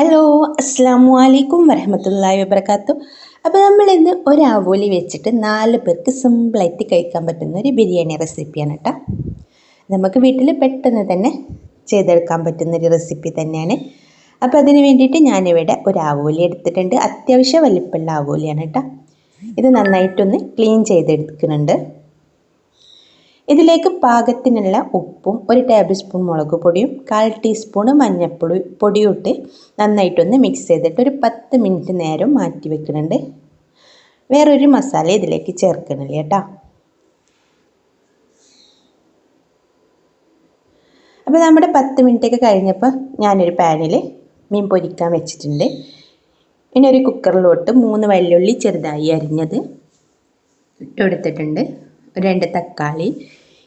Hello അസ്സാമു അലൈക്കും വരഹമത്തല്ലാ വബർക്കാത്തു അപ്പോൾ നമ്മൾ ഇന്ന് ഒരു ആവോലി വെച്ചിട്ട് നാല് പേർക്ക് സിമ്പിളായിട്ട് കഴിക്കാൻ പറ്റുന്ന ഒരു ബിരിയാണി റെസിപ്പിയാണ് കേട്ടോ നമുക്ക് വീട്ടിൽ പെട്ടെന്ന് തന്നെ ചെയ്തെടുക്കാൻ പറ്റുന്ന ഒരു റെസിപ്പി തന്നെയാണ്. അപ്പോൾ അതിന് വേണ്ടിയിട്ട് ഞാനിവിടെ ഒരു ആവോലി എടുത്തിട്ടുണ്ട്. അത്യാവശ്യം വലിപ്പമുള്ള ആവോലിയാണ് കേട്ടോ ഇത് നന്നായിട്ടൊന്ന് ക്ലീൻ ചെയ്തെടുക്കുന്നുണ്ട്. ഇതിലേക്ക് പാകത്തിനുള്ള ഉപ്പും ഒരു ടേബിൾ സ്പൂൺ മുളക് പൊടിയും കാൽ ടീസ്പൂൺ മഞ്ഞൾപ്പൊടി പൊടിയും ഇട്ട് നന്നായിട്ടൊന്ന് മിക്സ് ചെയ്തിട്ട് ഒരു പത്ത് മിനിറ്റ് നേരം മാറ്റി വെക്കുന്നുണ്ട്. വേറൊരു മസാല ഇതിലേക്ക് ചേർക്കണില്ല കേട്ടോ. അപ്പോൾ നമ്മുടെ പത്ത് മിനിറ്റൊക്കെ കഴിഞ്ഞപ്പോൾ ഞാനൊരു പാനിൽ മീൻ പൊരിക്കാൻ വെച്ചിട്ടുണ്ട്. പിന്നെ ഒരു കുക്കറിലോട്ട് മൂന്ന് വെല്ലുള്ളി ചെറുതായി അരിഞ്ഞത് ഇട്ടെടുത്തിട്ടുണ്ട് രണ്ട് തക്കാളി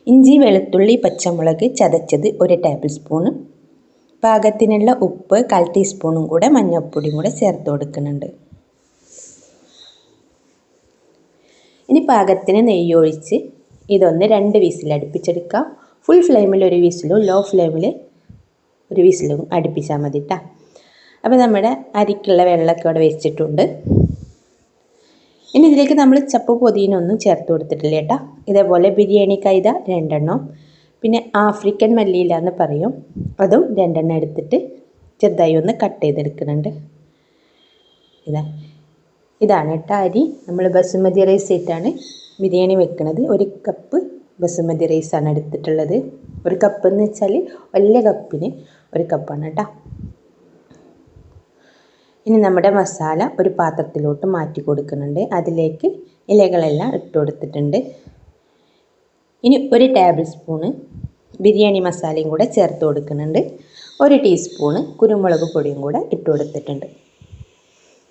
ഇഞ്ചി വെളുത്തുള്ളി പച്ചമുളക് ചതച്ചത് ഒരു ടേബിൾ സ്പൂണ് പാകത്തിനുള്ള ഉപ്പ് കാൽ ടീസ്പൂണും കൂടെ മഞ്ഞൾപ്പൊടിയും കൂടെ ചേർത്ത് കൊടുക്കുന്നുണ്ട്. ഇനി പാകത്തിന് നെയ്യൊഴിച്ച് ഇതൊന്ന് രണ്ട് വിസിൽ അടുപ്പിച്ചെടുക്കാം. ഫുൾ ഫ്ലെയിമിൽ ഒരു വീസിലും ലോ ഫ്ലെയിമിൽ ഒരു വീസിലും അടുപ്പിച്ചാൽ മതി കേട്ടോ അപ്പോൾ നമ്മുടെ അരിക്കുള്ള വെള്ളമൊക്കെ അവിടെ വെച്ചിട്ടുണ്ട്. ഇനി ഇതിലേക്ക് നമ്മൾ ചപ്പ് പൊതിനൊന്നും ചേർത്ത് കൊടുത്തിട്ടില്ല കേട്ടോ. ഇതേപോലെ ബിരിയാണി കൈത രണ്ടെണ്ണം പിന്നെ ആഫ്രിക്കൻ മല്ലിയില എന്ന് പറയും. അതും രണ്ടെണ്ണം എടുത്തിട്ട് ചെറുതായി ഒന്ന് കട്ട് ചെയ്തെടുക്കുന്നുണ്ട്. ഇതാ. ഇതാണ് കേട്ടോ അരി. നമ്മൾ ബസുമതി റൈസ് ആയിട്ടാണ് ബിരിയാണി വെക്കുന്നത് ഒരു കപ്പ് ബസുമതി റൈസാണ് എടുത്തിട്ടുള്ളത്. ഒരു കപ്പ് എന്ന് വെച്ചാൽ വലിയ കപ്പിന് ഒരു കപ്പാണ് കേട്ടോ. ഇനി നമ്മുടെ മസാല ഒരു പാത്രത്തിലോട്ട് മാറ്റി കൊടുക്കുന്നുണ്ട്. അതിലേക്ക് ഇലകളെല്ലാം ഇട്ട് കൊടുത്തിട്ടുണ്ട്. ഇനി ഒരു ടേബിൾ സ്പൂണ് ബിരിയാണി മസാലയും കൂടെ ചേർത്ത് കൊടുക്കുന്നുണ്ട്. ഒരു ടീസ്പൂണ് കുരുമുളക് പൊടിയും കൂടെ ഇട്ട് കൊടുത്തിട്ടുണ്ട്.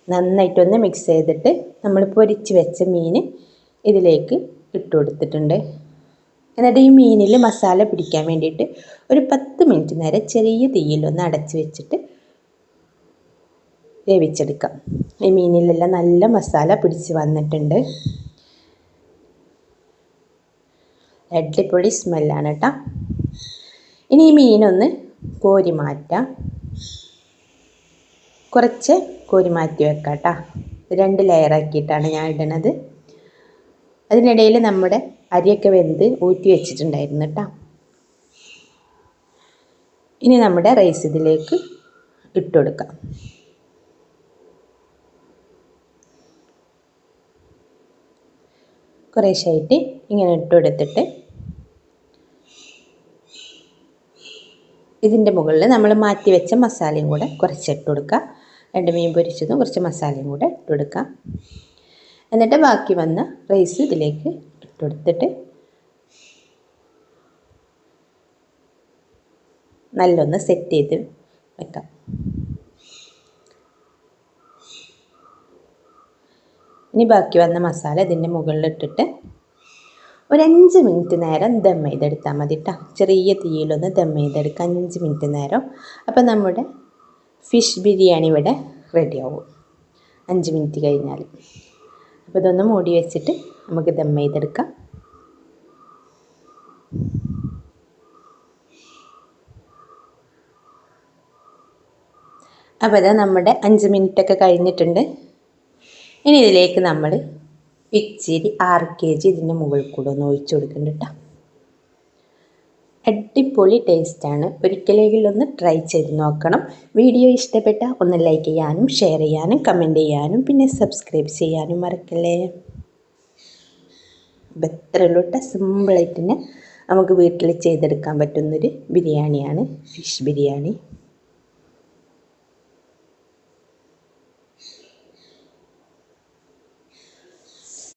നന്നായിട്ടൊന്ന് മിക്സ് ചെയ്തിട്ട് നമ്മൾ പൊരിച്ച് വെച്ച മീൻ ഇതിലേക്ക് ഇട്ട് കൊടുത്തിട്ടുണ്ട്. എന്നിട്ട് ഈ മീനിൽ മസാല പിടിക്കാൻ വേണ്ടിയിട്ട് ഒരു പത്ത് മിനിറ്റ് നേരം ചെറിയ തീയിലൊന്ന് അടച്ച് വെച്ചിട്ട് വേവിച്ചെടുക്കാം. ഈ മീനിലെല്ലാം നല്ല മസാല പിടിച്ച് വന്നിട്ടുണ്ട്. അടിപൊളി സ്മെല്ലാണ് കേട്ടോ. ഇനി ഈ മീനൊന്ന് കോരി മാറ്റാം. കുറച്ച് കോരി മാറ്റി വെക്കാം കേട്ടോ. രണ്ട് ലെയറാക്കിയിട്ടാണ് ഞാൻ ഇടണത്. അതിനിടയിൽ നമ്മുടെ അരിയൊക്കെ വെന്ത് ഊറ്റി വെച്ചിട്ടുണ്ടായിരുന്നു കേട്ടോ. ഇനി നമ്മുടെ റൈസ് ഇതിലേക്ക് ഇട്ടുകൊടുക്കാം കുറേശ്ശായിട്ട് ഇങ്ങനെ ഇട്ട് കൊടുത്തിട്ട് ഇതിന്റെ മുകളിൽ നമ്മൾ മാറ്റി വെച്ച മസാലയും കൂടെ കുറച്ച് ഇട്ട് കൊടുക്കുക. രണ്ട് മീൻ പൊരിച്ചതും കുറച്ച് മസാലയും കൂടെ ഇട്ട് കൊടുക്കാം എന്നിട്ട് ബാക്കി വന്ന റൈസ് ഇതിലേക്ക് ഇട്ട് കൊടുത്തിട്ട് നല്ലൊന്ന് സെറ്റ് ചെയ്ത് വെക്കാം. ഇനി ബാക്കി വന്ന മസാല ഇതിന്റെ മുകളിലിട്ടിട്ട് ഒരു അഞ്ച് മിനിറ്റ് നേരം ദം ചെയ്തെടുത്താൽ മതി കേട്ടോ ചെറിയ തീയിലൊന്ന് ദം ചെയ്തെടുക്കുക അഞ്ച് മിനിറ്റ് നേരം. അപ്പോൾ നമ്മുടെ ഫിഷ് ബിരിയാണി ഇവിടെ റെഡിയാവും അഞ്ച് മിനിറ്റ് കഴിഞ്ഞാൽ. അപ്പോൾ ഇതൊന്ന് മൂടി വെച്ചിട്ട് നമുക്ക് ദം ചെയ്തെടുക്കാം. അപ്പോൾ അത് നമ്മുടെ അഞ്ച് മിനിറ്റൊക്കെ കഴിഞ്ഞിട്ടുണ്ട്. ഇനി ഇതിലേക്ക് നമ്മൾ ഇച്ചിരി ആറ് കെ ജി ഇതിന്റെ മുകളിൽ കൂടെ ഒന്ന് ഒഴിച്ചു കൊടുക്കുന്നുണ്ട് കേട്ടോ അടിപൊളി ടേസ്റ്റാണ് ഒരിക്കലെങ്കിലും ഒന്ന് ട്രൈ ചെയ്ത് നോക്കണം. വീഡിയോ ഇഷ്ടപ്പെട്ട ഒന്ന് ലൈക്ക് ചെയ്യാനും ഷെയർ ചെയ്യാനും കമന്റ് ചെയ്യാനും പിന്നെ സബ്സ്ക്രൈബ് ചെയ്യാനും മറക്കല്ലേ? ബെത്രലോട്ട സിമ്പിളായിട്ട് തന്നെ നമുക്ക് വീട്ടിൽ ചെയ്തെടുക്കാൻ പറ്റുന്നൊരു ബിരിയാണിയാണ് ഫിഷ് ബിരിയാണി.